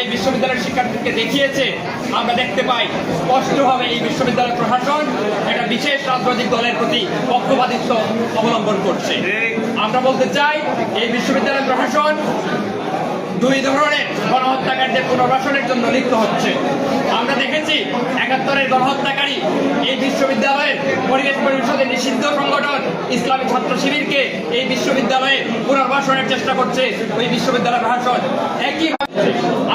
এই বিশ্ববিদ্যালয়ের শিক্ষার্থীকে দেখিয়েছে। আমরা দেখতে পাই স্পষ্টভাবে এই বিশ্ববিদ্যালয় প্রশাসন একটা বিশেষ রাজনৈতিক দলের প্রতি পক্ষপাতিত্ব অবলম্বন করছে। আমরা বলতে চাই, এই বিশ্ববিদ্যালয় প্রশাসন দুই ধরনের গণহত্যাকারীদের পুনর্বাসনের জন্য লিপ্ত হচ্ছে। আমরা দেখেছি, একাত্তরের গণহত্যাকারী এই বিশ্ববিদ্যালয়ের পরিবেশ পরিষদের নিষিদ্ধ সংগঠন ইসলামী ছাত্র শিবিরকে পুনর্বাসনের চেষ্টা করছে ওই বিশ্ববিদ্যালয় প্রশাসন একই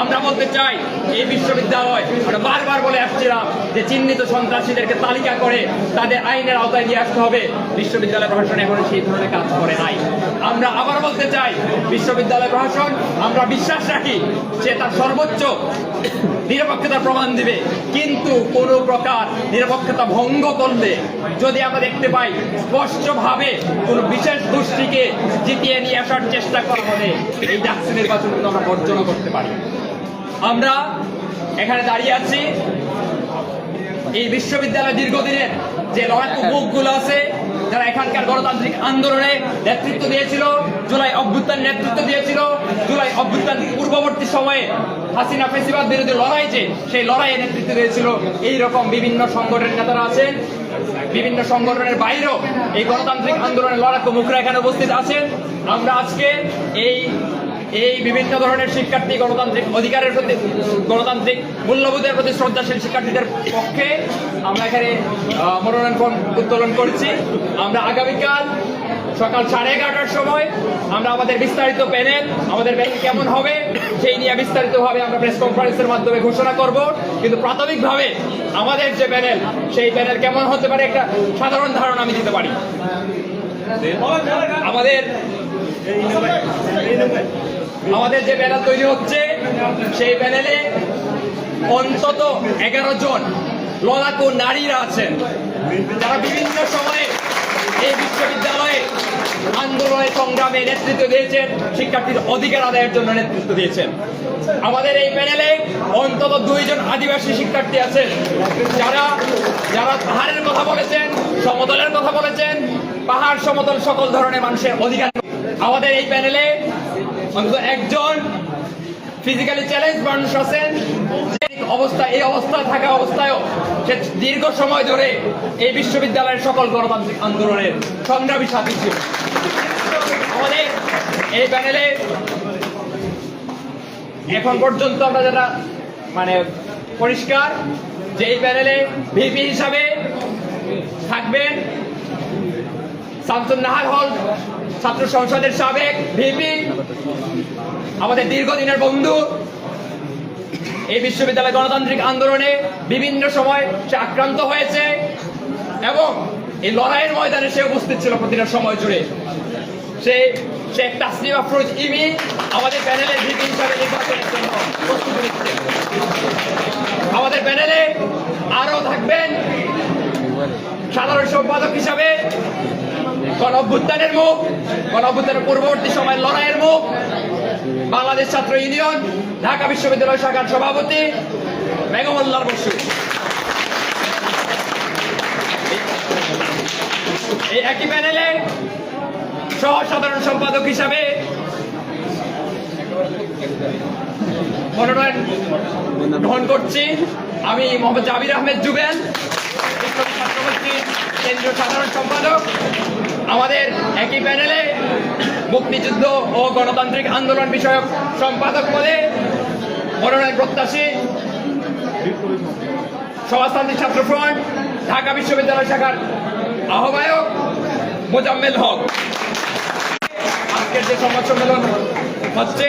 আমরা বলতে চাই, এই বিশ্ববিদ্যালয়, আমরা বারবার বলে আসছিলাম যে চিহ্নিত সন্ত্রাসীদেরকে তালিকা করে তাদের আইনের আওতায় নিয়ে আসতে হবে, বিশ্ববিদ্যালয় প্রশাসন এখন সেই ধরনের কাজ করে নাই। আমরা আবার বলতে চাই, বিশ্ববিদ্যালয় প্রশাসন, আমরা বিশ্বাস রাখি যে তার সর্বোচ্চ নিরপেক্ষতার প্রমাণ দিবে, কিন্তু কোনো প্রকার নিরপেক্ষতা ভঙ্গ করলে যদি আমরা দেখতে পাই, স্পষ্টভাবে কোনো বিশেষ গোষ্ঠীকে জিতিয়ে নিয়ে আসার চেষ্টা করা হলে এই ডাকসি নির্বাচন কিন্তু আমরা বর্জন করতে পারি। আমরা এখানে দাঁড়িয়ে আছি এই বিশ্ববিদ্যালয় দীর্ঘদিনের যে লড়াকু মুখগুলো আছে, যারা এখানকার গণতান্ত্রিক আন্দোলনে নেতৃত্ব দিয়েছিল, জুলাই অভ্যুত্থান নেতৃত্ব দিয়েছিল, জুলাই অভ্যুত্থান পূর্ববর্তী সময়ে হাসিনা ফেসিবাদ বিরোধী লড়াই যে, সেই লড়াইয়ে নেতৃত্ব দিয়েছিল এই রকম বিভিন্ন সংগঠনের নেতারা আছেন, বিভিন্ন সংগঠনের বাইরেও এই গণতান্ত্রিক আন্দোলনের লড়াকু মুখরা এখানে উপস্থিত আছেন। আমরা আজকে এই এই বিভিন্ন ধরনের শিক্ষার্থী গণতান্ত্রিক অধিকারের প্রতি, গণতান্ত্রিক মূল্যবোধের প্রতি শ্রদ্ধাশীল শিক্ষার্থীদের পক্ষে আমরা এখানে মনোনয়ন উত্তোলন করছি। আমরা আগামীকাল সকাল সাড়ে এগারোটার সময় আমরা আমাদের বিস্তারিত প্যানেল, আমাদের প্যানেল কেমন হবে সেই নিয়ে বিস্তারিতভাবে আমরা প্রেস কনফারেন্সের মাধ্যমে ঘোষণা করব। কিন্তু প্রাথমিকভাবে আমাদের যে প্যানেল, সেই প্যানেল কেমন হতে পারে একটা সাধারণ ধারণা আমি দিতে পারি। আমাদের আমাদের যে প্যানেল তৈরি হচ্ছে, সেই প্যানেলে অন্তত এগারো জন লড়াকু নারীরা আছেন। যারা বিভিন্ন সময়ে এই বিশ্ববিদ্যালয়ে আন্দোলনের সংগ্রামে নেতৃত্ব দিয়েছেন, শিক্ষার্থীর অধিকার আদায়ের জন্য নেতৃত্ব দিয়েছেন। আমাদের এই প্যানেলে অন্তত দুইজন আদিবাসী শিক্ষার্থী আছেন। যারা যারা পাহাড়ের কথা বলেছেন, সমতলের কথা বলেছেন, পাহাড় সমতল সকল ধরনের মানুষের অধিকার আমাদের এই প্যানেলে অন্তত একজন ফিজিক্যালি চ্যালেঞ্জ মানুষ আছেন। অবস্থা, এই অবস্থায় থাকা অবস্থায়ও সে দীর্ঘ সময় ধরে এই বিশ্ববিদ্যালয়ের সকল গণতান্ত্রিক আন্দোলনের সংগ্রামী সাথী ছিল। আমাদের এই প্যানেলে এখন পর্যন্ত আমরা যারা মানে পরিষ্কার যে এই প্যানেলে ভিপি হিসাবে থাকবেন শামসুন নাহার হল, ছাত্র সংসদের সাবেক ভিপি, আমাদের দীর্ঘদিনের বন্ধু। এই বিশ্ববিদ্যালয় গণতান্ত্রিক আন্দোলনে বিভিন্ন সময় সে আক্রান্ত হয়েছে এবং এই লড়াইয়ের ময়দানে সে উপস্থিত ছিল প্রতিটা সময় জুড়ে। সে শেখ তাসলিম আফরোজ ইমি, আমাদের প্যানেলের ভিপি হিসাবে আমাদের প্যানেলে আরও থাকবেন সাধারণ সম্পাদক হিসাবে গণ অভ্যুত্থানের মুখ, গণ অভ্যুত্থানের পূর্ববর্তী সময়ের লড়াইয়ের মুখ, বাংলাদেশ ছাত্র ইউনিয়ন, ঢাকা বিশ্ববিদ্যালয় শাখার সভাপতি মেঘমল্লার বসু। এই একই প্যানেলে সহ সাধারণ সম্পাদক হিসাবে মনোনয়ন গ্রহণ করছি। আমি মোহাম্মদ জাবির আহমেদ বিপ্লবী কেন্দ্রীয় সাধারণ সম্পাদক। আমাদের একই প্যানেলে মুক্তিযুদ্ধ ও গণতান্ত্রিক আন্দোলন বিষয়ক সম্পাদক পদে মনোনয়ন প্রত্যাশী সমাজতান্ত্রিক ছাত্র ফ্রন্ট, ঢাকা বিশ্ববিদ্যালয় শাখার আহ্বায়ক মোজাম্মেল হক। আজকের যে সংবাদ সম্মেলন হচ্ছে,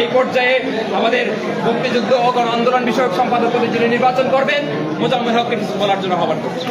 এই পর্যায়ে আমাদের মুক্তিযুদ্ধ ও গণ আন্দোলন বিষয়ক সম্পাদক পদে যিনি নির্বাচন করবেন, মোজাম্মেল হককে বলার জন্য আহ্বান করছি।